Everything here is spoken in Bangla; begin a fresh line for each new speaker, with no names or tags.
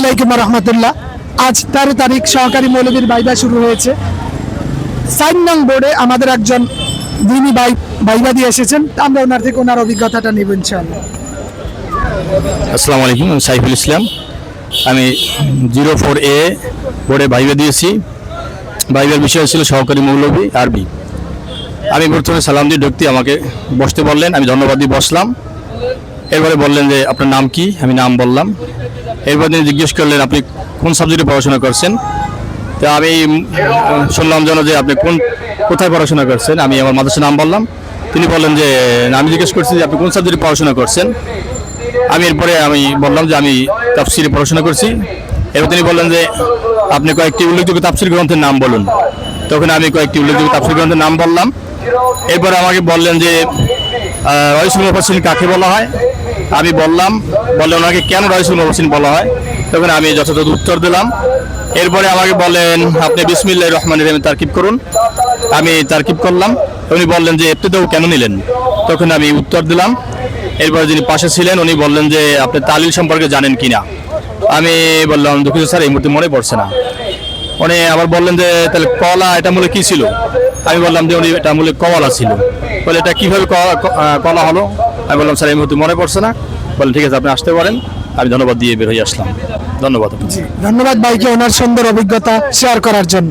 আলাইকুম রহমতুল্লাহ। আজ তেরো তারিখ সহকারী মৌলবীর বাইবা শুরু হয়েছে। সাইন নং বোর্ডে আমাদের একজন দিনী ভাই বাইবা দিয়ে এসেছেন। আমরা ওনার থেকে ওনার অভিজ্ঞতাটা নেব ইনশাআল্লাহ।
আসসালামু আলাইকুম আমি সাইফুল ইসলাম। আমি জিরো ফোর এ বোর্ডে ভাইবে দিয়েছি। ভাইবের বিষয় ছিল সহকারী মৌলবী, আরবি। আমি প্রথমে সালাম দিয়ে ঢুকতে আমাকে বসতে বললেন, আমি ধন্যবাদ দিয়ে বসলাম। এরপরে বললেন যে, আপনার নাম কি? আমি নাম বললাম। এরপর তিনি জিজ্ঞেস করলেন আপনি কোন সাবজেক্টে পড়াশোনা করছেন? তো আমি শুনলাম যেন যে আপনি কোন কোথায় পড়াশোনা করছেন? আমি আমার মাদ্রাসার নাম বললাম। তিনি বললেন যে আমি জিজ্ঞেস করছি যে আপনি কোন সাবজেক্টে পড়াশোনা করছেন? আমি এরপরে আমি বললাম যে আমি তাফসিরে পড়াশোনা করছি। এবার তিনি বললেন যে আপনি কয়েকটি উল্লেখযোগ্য তাফসির গ্রন্থের নাম বলুন। তখন আমি কয়েকটি উল্লেখযোগ্য তাফসির গ্রন্থের নাম বললাম। এরপরে আমাকে বললেন যে আহ, রয়সুল মুফাসিন কাকে বলা হয়? আমি বললাম, বলে ওনাকে কেন রয়সুল মুফাসিন বলা হয়? তখন আমি যথাযথ উত্তর দিলাম। এরপরে আমাকে বলেন, আপনি বিসমিল্লা রহমান রহিম তারকিব করুন। আমি তারকিব করলাম। উনি বললেন যে এফতেদাও কেন নিলেন? তখন আমি উত্তর দিলাম। এরপরে যিনি পাশে ছিলেন, উনি বললেন যে, আপনি তালিল সম্পর্কে জানেন কি না? আমি বললাম, দুঃখিত স্যার, এই মুহূর্তে মনে পড়ছে না। উনি আবার বললেন যে, তাহলে কলা এটা মূলে কি ছিল? আমি বললাম যে, উনি এটা মূলে কমলা ছিল। বলে এটা কীভাবে ক- ক- কলা হলো? আমি বললাম, স্যার, এই মুহূর্তে মনে পড়ছে না। বলেন ঠিক আছে, আপনি আসতে পারেন। আমি ধন্যবাদ দিয়ে বের হয়ে আসলাম। ধন্যবাদ
ধন্যবাদ ভাইকে ওনার সুন্দর অভিজ্ঞতা শেয়ার করার জন্য।